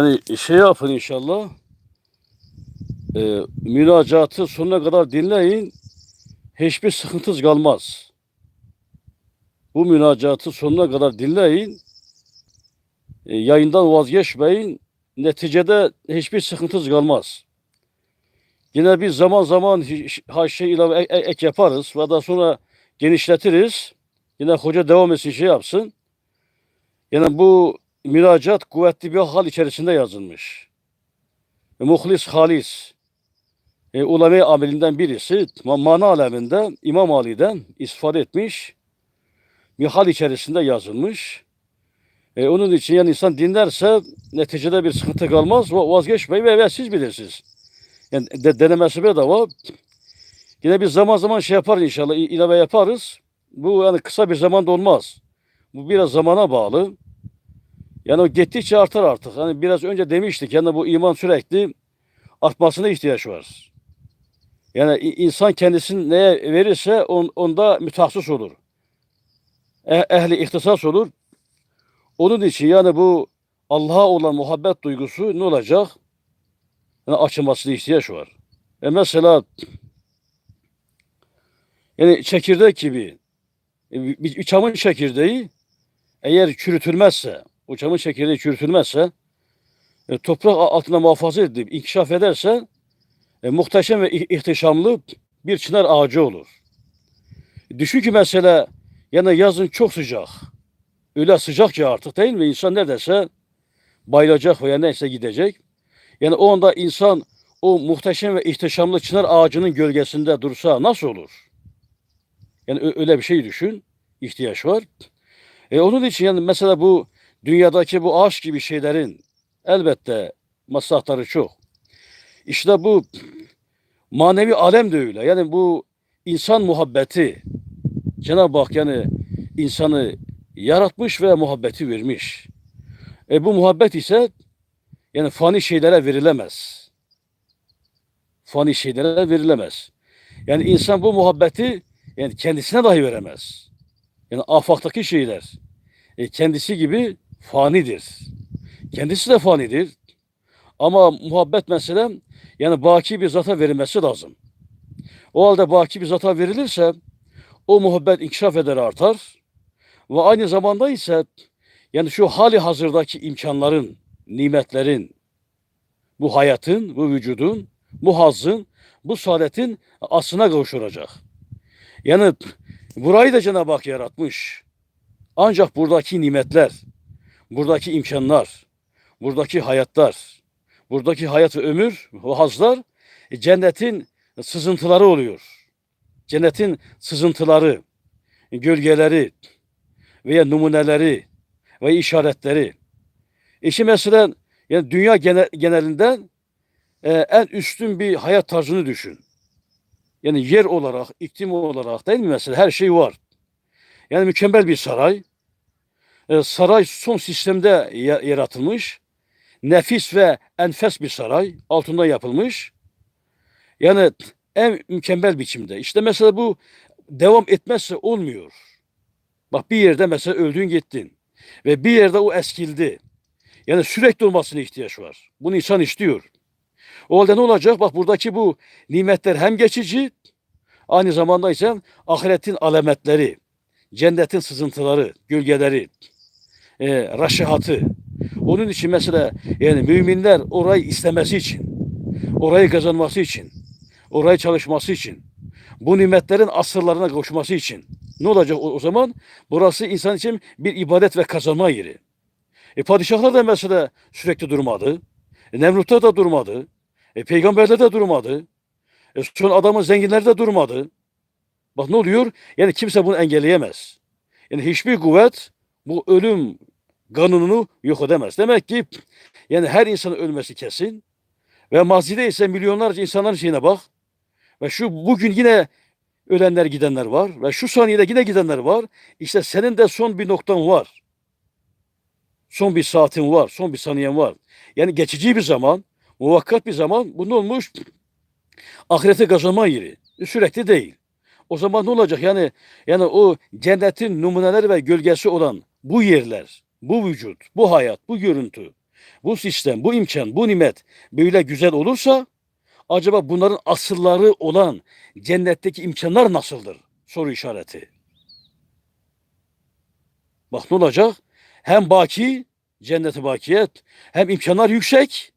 Yani şey yapın inşallah. E, münacatı sonuna kadar dinleyin. Hiçbir sıkıntınız kalmaz. Bu münacatı sonuna kadar dinleyin. E, yayından vazgeçmeyin. Neticede hiçbir sıkıntınız kalmaz. Yine biz zaman zaman hiç- ha şey ilave ek- ek yaparız ve daha sonra genişletiriz. Yine hoca devam etsin şey yapsın. Yani bu müracaat kuvvetli bir hal içerisinde yazılmış. E, Muhlis Halis e, ulema amelinden birisi ma- mana aleminde İmam Ali'den istifade etmiş. Bir hal içerisinde yazılmış. E, onun için yani insan dinlerse neticede bir sıkıntı kalmaz. Va- Vazgeçmeyi ve, ve siz bilirsiniz. Yani de, denemesi bedava. Yine biz zaman zaman şey yapar inşallah ilave yaparız. Bu yani kısa bir zamanda olmaz. Bu biraz zamana bağlı. Yani o gittikçe artar artık. Hani biraz önce demiştik yani bu iman sürekli artmasına ihtiyaç var. Yani insan kendisini neye verirse on, onda mütehassıs olur. Eh, ehli ihtisas olur. Onun için yani bu Allah'a olan muhabbet duygusu ne olacak? Yani açılmasına ihtiyaç var. E mesela yani çekirdek gibi e, bir, bir çamın çekirdeği eğer çürütülmezse, o çamın çekirdeği çürütülmezse, e, toprak altında muhafaza edilip inkişaf ederse e, muhteşem ve ih- ihtişamlı bir çınar ağacı olur. Düşün ki mesela yani yazın çok sıcak. Öyle sıcak ki artık değil mi? İnsan neredeyse bayılacak veya neyse gidecek. Yani o anda insan o muhteşem ve ihtişamlı çınar ağacının gölgesinde dursa nasıl olur? Yani öyle bir şey düşün. ihtiyaç var. E onun için yani mesela bu dünyadaki bu ağaç gibi şeylerin elbette maslahatları çok. İşte bu manevi alem de öyle. Yani bu insan muhabbeti Cenab-ı Hak yani insanı yaratmış ve muhabbeti vermiş. E bu muhabbet ise yani fani şeylere verilemez. Fani şeylere verilemez. Yani insan bu muhabbeti yani kendisine dahi veremez. Yani afaktaki şeyler e, kendisi gibi fanidir. Kendisi de fanidir. Ama muhabbet mesela yani baki bir zata verilmesi lazım. O halde baki bir zata verilirse o muhabbet inkişaf eder artar. Ve aynı zamanda ise yani şu hali hazırdaki imkanların, nimetlerin, bu hayatın, bu vücudun, bu hazzın, bu saadetin aslına kavuşturacak. Yani burayı da Cenab-ı Hak yaratmış. Ancak buradaki nimetler, buradaki imkanlar, buradaki hayatlar, buradaki hayat ve ömür ve hazlar e, cennetin sızıntıları oluyor. Cennetin sızıntıları, gölgeleri veya numuneleri ve işaretleri. İşi mesela yani dünya gene- genelinden e, en üstün bir hayat tarzını düşün. Yani yer olarak, iklim olarak değil mi mesela her şey var. Yani mükemmel bir saray. E, saray son sistemde ya- yaratılmış. Nefis ve enfes bir saray. Altından yapılmış. Yani en mükemmel biçimde. İşte mesela bu devam etmezse olmuyor. Bak bir yerde mesela öldün gittin. Ve bir yerde o eskildi. Yani sürekli olmasına ihtiyaç var. Bunu insan istiyor. O halde ne olacak? Bak buradaki bu nimetler hem geçici aynı zamanda ise ahiretin alametleri, cennetin sızıntıları, gölgeleri, e, raşihatı. Onun için mesela yani müminler orayı istemesi için, orayı kazanması için, orayı çalışması için, bu nimetlerin asırlarına kavuşması için ne olacak o, o zaman? Burası insan için bir ibadet ve kazanma yeri. E padişahlar da mesela sürekli durmadı. E, Nemrutlar da durmadı. E, peygamberler de durmadı. E, son adamın zenginleri de durmadı. Bak ne oluyor? Yani kimse bunu engelleyemez. Yani hiçbir kuvvet bu ölüm kanununu yok edemez. Demek ki yani her insanın ölmesi kesin. Ve mazide ise milyonlarca insanların şeyine bak. Ve şu bugün yine ölenler gidenler var. Ve şu saniyede yine gidenler var. İşte senin de son bir noktan var. Son bir saatin var. Son bir saniyen var. Yani geçici bir zaman, muvakkat bir zaman. Bu olmuş? Ahirete kazanma yeri. Sürekli değil. O zaman ne olacak? Yani yani o cennetin numuneleri ve gölgesi olan bu yerler, bu vücut, bu hayat, bu görüntü bu sistem, bu imkan, bu nimet böyle güzel olursa acaba bunların asılları olan cennetteki imkanlar nasıldır? Soru işareti. Bak ne olacak? Hem baki, cenneti bakiyet, hem imkanlar yüksek,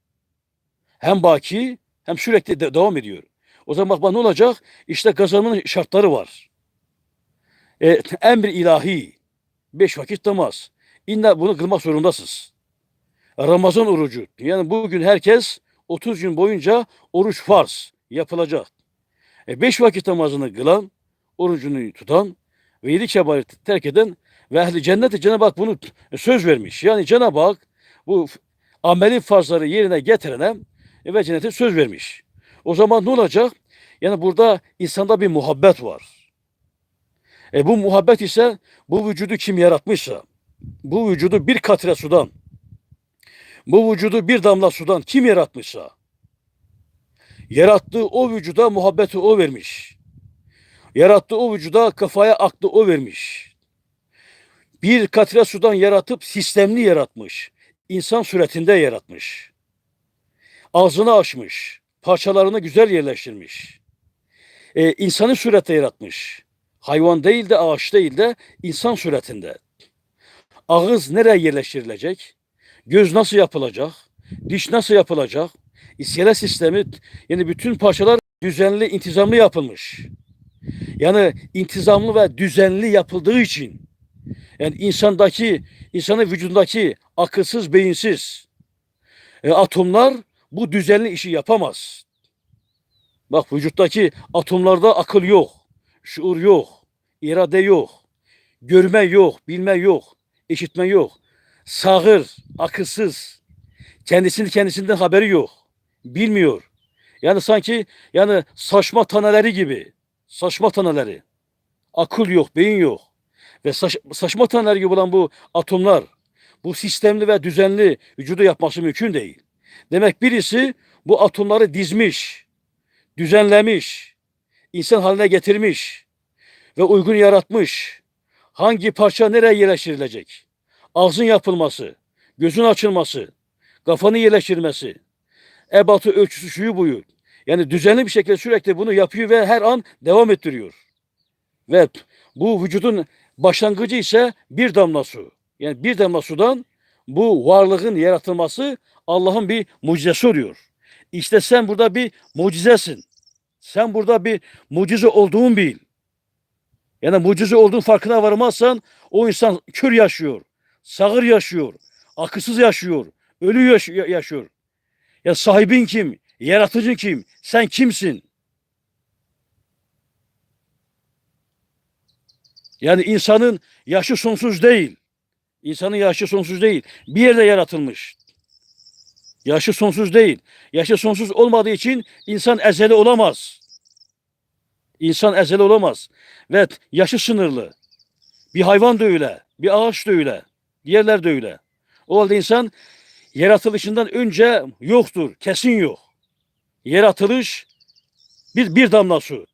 hem baki, hem sürekli de- devam ediyor. O zaman bak, bak ne olacak? İşte kazanmanın şartları var. E, emr ilahi, beş vakit namaz. İlla bunu kılmak zorundasınız. Ramazan orucu. Yani bugün herkes 30 gün boyunca oruç farz yapılacak. E beş vakit namazını kılan, orucunu tutan ve yedi kebairi terk eden ve ehli cenneti Cenab-ı Hak bunu söz vermiş. Yani Cenab-ı Hak bu ameli farzları yerine getirene e, ve cennete söz vermiş. O zaman ne olacak? Yani burada insanda bir muhabbet var. E bu muhabbet ise bu vücudu kim yaratmışsa, bu vücudu bir katre sudan, bu vücudu bir damla sudan kim yaratmışsa, yarattığı o vücuda muhabbeti o vermiş. Yarattığı o vücuda kafaya aklı o vermiş. Bir katre sudan yaratıp sistemli yaratmış. İnsan suretinde yaratmış. Ağzını açmış. Parçalarını güzel yerleştirmiş. Ee, insanı surette yaratmış. Hayvan değil de ağaç değil de insan suretinde. Ağız nereye yerleştirilecek? Göz nasıl yapılacak? Diş nasıl yapılacak? İskele sistemi yani bütün parçalar düzenli, intizamlı yapılmış. Yani intizamlı ve düzenli yapıldığı için yani insandaki, insanın vücudundaki akılsız, beyinsiz e, atomlar bu düzenli işi yapamaz. Bak vücuttaki atomlarda akıl yok, şuur yok, irade yok, görme yok, bilme yok, işitme yok. Sağır, akılsız, kendisini kendisinden haberi yok, bilmiyor. Yani sanki yani saçma taneleri gibi, saçma taneleri. Akıl yok, beyin yok. Ve saç, saçma taneler gibi olan bu atomlar, bu sistemli ve düzenli vücudu yapması mümkün değil. Demek birisi bu atomları dizmiş, düzenlemiş, insan haline getirmiş ve uygun yaratmış. Hangi parça nereye yerleştirilecek? Ağzın yapılması, gözün açılması, kafanın yerleştirilmesi, ebatı ölçüsü şuyu buyu. Yani düzenli bir şekilde sürekli bunu yapıyor ve her an devam ettiriyor. Ve bu vücudun başlangıcı ise bir damla su. Yani bir damla sudan bu varlığın yaratılması Allah'ın bir mucizesi oluyor. İşte sen burada bir mucizesin. Sen burada bir mucize olduğun bil. Yani mucize olduğun farkına varmazsan o insan kör yaşıyor, sağır yaşıyor, akılsız yaşıyor, ölü yaş- yaşıyor. Ya sahibin kim? Yaratıcın kim? Sen kimsin? Yani insanın yaşı sonsuz değil. İnsanın yaşı sonsuz değil. Bir yerde yaratılmış. Yaşı sonsuz değil. Yaşı sonsuz olmadığı için insan ezeli olamaz. İnsan ezeli olamaz. Ve yaşı sınırlı. Bir hayvan da öyle. Bir ağaç da öyle. Diğerler de öyle. O halde insan yaratılışından önce yoktur. Kesin yok. Yaratılış bir, bir damla su.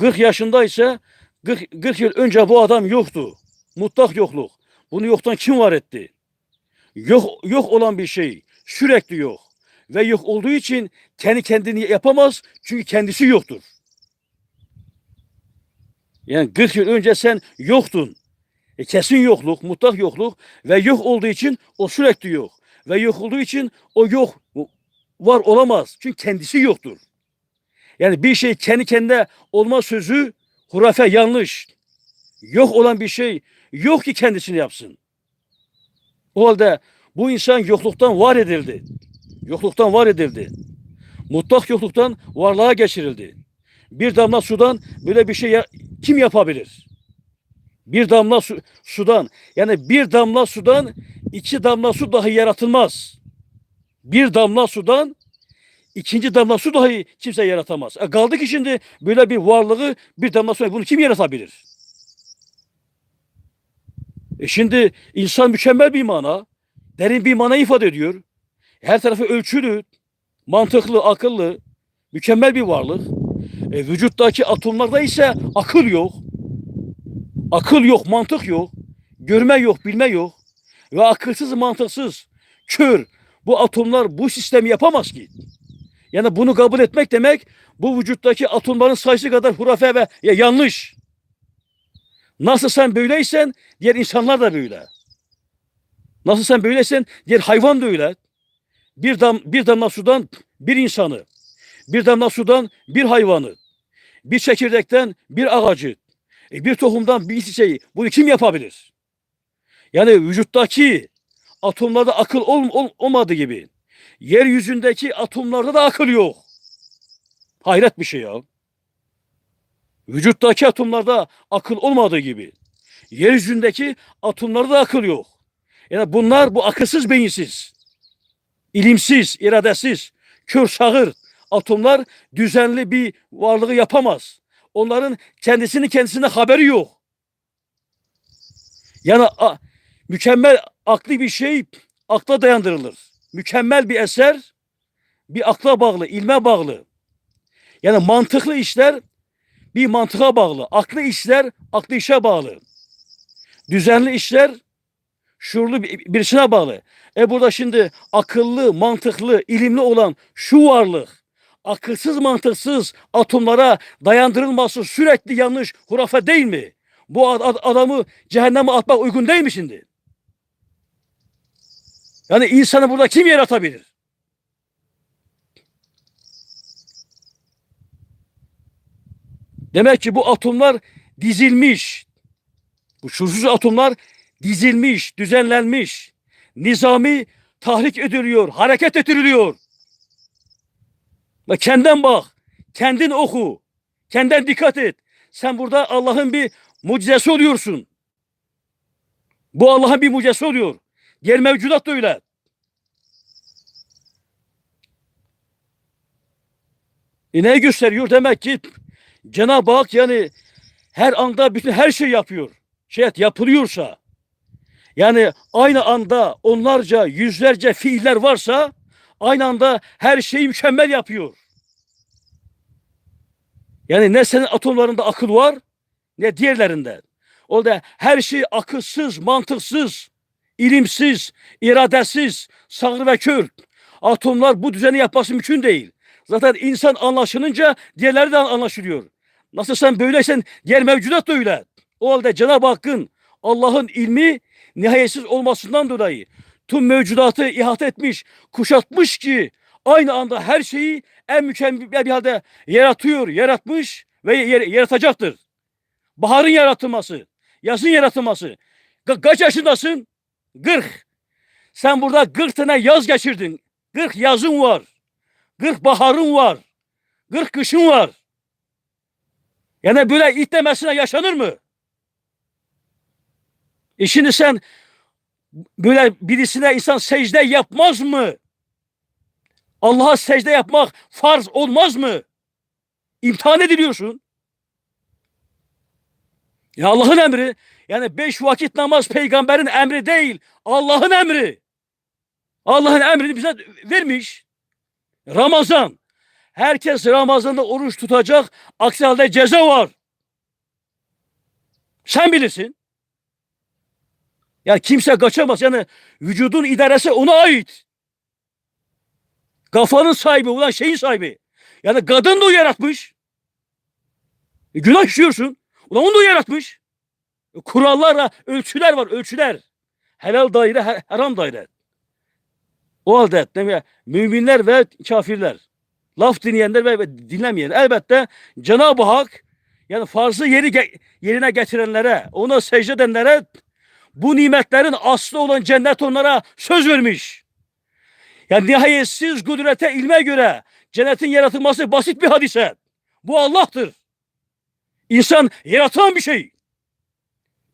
40 yaşında ise 40, 40 yıl önce bu adam yoktu. Mutlak yokluk. Bunu yoktan kim var etti? Yok, yok olan bir şey sürekli yok. Ve yok olduğu için kendi kendini yapamaz çünkü kendisi yoktur. Yani 40 yıl önce sen yoktun. E kesin yokluk, mutlak yokluk ve yok olduğu için o sürekli yok. Ve yok olduğu için o yok var olamaz. Çünkü kendisi yoktur. Yani bir şey kendi kendine olma sözü hurafe yanlış. Yok olan bir şey yok ki kendisini yapsın. O halde bu insan yokluktan var edildi. Yokluktan var edildi. Mutlak yokluktan varlığa geçirildi. Bir damla sudan böyle bir şey ya- kim yapabilir? Bir damla su, sudan yani bir damla sudan iki damla su dahi yaratılmaz. Bir damla sudan ikinci damla su dahi kimse yaratamaz. E kaldı ki şimdi böyle bir varlığı bir damla su bunu kim yaratabilir? E şimdi insan mükemmel bir mana, derin bir mana ifade ediyor. Her tarafı ölçülü, mantıklı, akıllı, mükemmel bir varlık. E, vücuttaki atomlarda ise akıl yok. Akıl yok, mantık yok. Görme yok, bilme yok. Ve akılsız, mantıksız, kör, bu atomlar bu sistemi yapamaz ki. Yani bunu kabul etmek demek bu vücuttaki atomların sayısı kadar hurafe ve ya yanlış. Nasıl sen böyleysen diğer insanlar da böyle. Nasıl sen böyleysen diğer hayvan da öyle. Bir, dam, bir damla sudan bir insanı, bir damla sudan bir hayvanı, bir çekirdekten bir ağacı, e, bir tohumdan bir çiçeği. Bunu kim yapabilir? Yani vücuttaki atomlarda akıl ol, ol- olmadığı gibi yeryüzündeki atomlarda da akıl yok. Hayret bir şey ya. Vücuttaki atomlarda akıl olmadığı gibi yeryüzündeki atomlarda da akıl yok. Yani bunlar bu akılsız beyinsiz, ilimsiz, iradesiz, kör sağır atomlar düzenli bir varlığı yapamaz. Onların kendisini kendisine haberi yok. Yani a- mükemmel akli bir şey akla dayandırılır. Mükemmel bir eser bir akla bağlı, ilme bağlı. Yani mantıklı işler bir mantığa bağlı. Aklı işler aklı işe bağlı. Düzenli işler şuurlu bir- birisine bağlı. E burada şimdi akıllı, mantıklı, ilimli olan şu varlık akılsız mantıksız atomlara dayandırılması sürekli yanlış hurafe değil mi? Bu ad- adamı cehenneme atmak uygun değil mi şimdi? Yani insanı burada kim yaratabilir? Demek ki bu atomlar dizilmiş. Bu şuursuz atomlar dizilmiş, düzenlenmiş. Nizami tahrik ediliyor, hareket ettiriliyor. Ve kendin bak, kendin oku, kendin dikkat et. Sen burada Allah'ın bir mucizesi oluyorsun. Bu Allah'ın bir mucizesi oluyor. Diğer mevcudat da öyle. E ne gösteriyor? Demek ki Cenab-ı Hak yani her anda bütün her şey yapıyor. Şayet yapılıyorsa yani aynı anda onlarca yüzlerce fiiller varsa aynı anda her şeyi mükemmel yapıyor. Yani ne senin atomlarında akıl var ne diğerlerinde. Orada her şey akılsız, mantıksız, ilimsiz, iradesiz, sağır ve kör. Atomlar bu düzeni yapması mümkün değil. Zaten insan anlaşılınca diğerleri de anlaşılıyor. Nasıl sen böyleysen diğer mevcudat da öyle. O halde Cenab-ı Hakk'ın Allah'ın ilmi nihayetsiz olmasından dolayı tüm mevcudatı ihate etmiş, kuşatmış ki aynı anda her şeyi en mükemmel bir halde yaratıyor, yaratmış ve yaratacaktır. Baharın yaratılması, yazın yaratılması. Ka- kaç yaşındasın? 40. Sen burada 40 tane yaz geçirdin. 40 yazın var. 40 baharın var. 40 kışın var. Yani böyle it demesine yaşanır mı? E şimdi sen böyle birisine insan secde yapmaz mı? Allah'a secde yapmak farz olmaz mı? İmtihan ediliyorsun. Ya Allah'ın emri. Yani beş vakit namaz peygamberin emri değil. Allah'ın emri. Allah'ın emrini bize vermiş. Ramazan. Herkes Ramazan'da oruç tutacak. Aksi halde ceza var. Sen bilirsin. Ya kimse kaçamaz. Yani vücudun idaresi ona ait. Kafanın sahibi ulan şeyin sahibi. Yani kadın da o yaratmış. E, günah işliyorsun. Ulan onu da yaratmış. E, kurallarla ölçüler var ölçüler. Helal daire, her- haram daire. O halde demek müminler ve kafirler. Laf dinleyenler ve- dinlemeyenler. Elbette Cenab-ı Hak yani farzı yeri yerine getirenlere, ona secde edenlere bu nimetlerin aslı olan cennet onlara söz vermiş. Yani nihayetsiz kudrete, ilme göre cennetin yaratılması basit bir hadise. Bu Allah'tır. İnsan yaratan bir şey.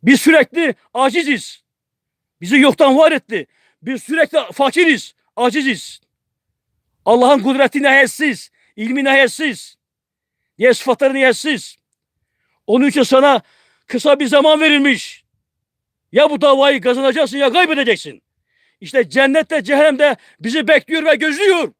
Biz sürekli aciziz. Bizi yoktan var etti. Biz sürekli fakiriz, aciziz. Allah'ın kudreti nihayetsiz, ilmi nihayetsiz. Diğer sıfatları nihayetsiz. Onun için sana kısa bir zaman verilmiş. Ya bu davayı kazanacaksın ya kaybedeceksin. İşte cennette cehennemde bizi bekliyor ve gözlüyor.